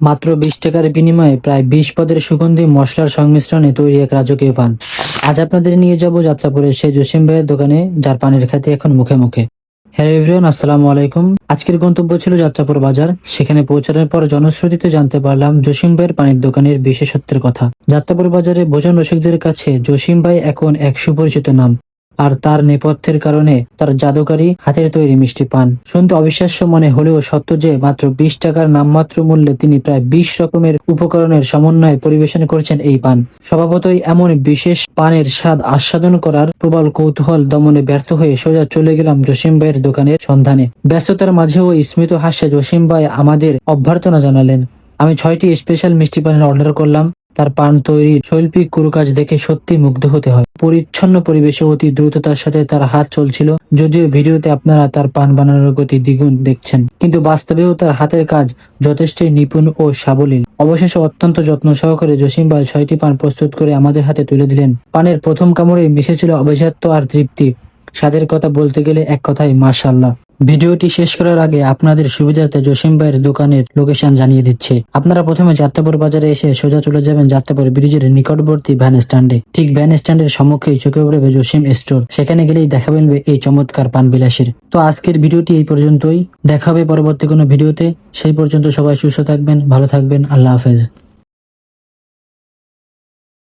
মাত্র বিশ টাকার বিনিময়ে প্রায় বিশ পদের সুগন্ধি মশলার সংমিশ্রণে তৈরি এক রাজকীয় পান। আজ আপনাদের নিয়ে যাব যাত্রাপুরের সেই জসিম ভাইয়ের দোকানে, যার পানের খ্যাতি এখন মুখে মুখে। হ্যালো এভরিওয়ান, আসসালামু আলাইকুম। আজকের গন্তব্য ছিল যাত্রাপুর বাজার। সেখানে পৌঁছানোর পর জনশ্রুতিতে জানতে পারলাম জসিম ভাইয়ের পানির দোকানের বিশেষত্বের কথা। যাত্রাপুর বাজারে ভোজন রসিকদের কাছে জসিম ভাই এখন এক সুপরিচিত নাম। আর তার নেপথ্যের কারণে তার জাদুকারী হাতের তৈরি মিষ্টি পান। শুনতে অবিশ্বাস্য মনে হলেও সত্য যে মাত্র বিশ টাকার নামমাত্র মূল্যে তিনি প্রায় বিশ রকমের উপকরণের সমন্বয়ে পরিবেশন করছেন এই পান। স্বভাবতই এমন বিশেষ পানের স্বাদ আস্বাদন করার প্রবল কৌতূহল দমনে ব্যর্থ হয়ে সোজা চলে গেলাম জসিম ভাইয়ের দোকানের সন্ধানে। ব্যস্ততার মাঝেও স্মিত হাস্যে জসিম ভাই আমাদের অভ্যর্থনা জানালেন। আমি ছয়টি স্পেশাল মিষ্টি পানের অর্ডার করলাম। তার পান তৈরি শৈল্পিক কুরুকাজ দেখে সত্যি মুগ্ধ হতে হয়। পরিচ্ছন্ন পরিবেশে অতি দ্রুততার সাথে তার হাত চলছিল, যদিও ভিডিওতে আপনারা তার পান বানানোর গতি দ্বিগুণ দেখছেন। কিন্তু বাস্তবেও তার হাতের কাজ যথেষ্টই নিপুণ ও সাবলীল। অবশেষে অত্যন্ত যত্ন সহকারে জসিম ছয়টি পান প্রস্তুত করে আমাদের হাতে তুলে দিলেন। পানের প্রথম কামড়ে মিশেছিল অভিজাত্য আর তৃপ্তি। স্বাদের কথা বলতে গেলে এক কথাই মাশাল্লাহ ভিডিওটি শেষ করার আগে আপনাদের সুবিধার্থে জসিম ভাইয়ের দোকানের লোকেশন জানিয়ে দিচ্ছে। আপনারা প্রথমে যাত্রাপুর বাজারে এসে সোজা চলে যাবেন যাত্রাপুর ব্রিজের নিকটবর্তী ভ্যান স্ট্যান্ডে। ঠিক ভ্যান স্ট্যান্ডের সম্মুখেই চোখে পড়বে জসিম স্টোর। সেখানে গেলেই দেখাবেন এই চমৎকার পান বিলাসের। তো আজকের ভিডিওটি এই পর্যন্তই। দেখা হবে পরবর্তী কোনো ভিডিওতে। সেই পর্যন্ত সবাই সুস্থ থাকবেন, ভালো থাকবেন। আল্লাহ হাফেজ।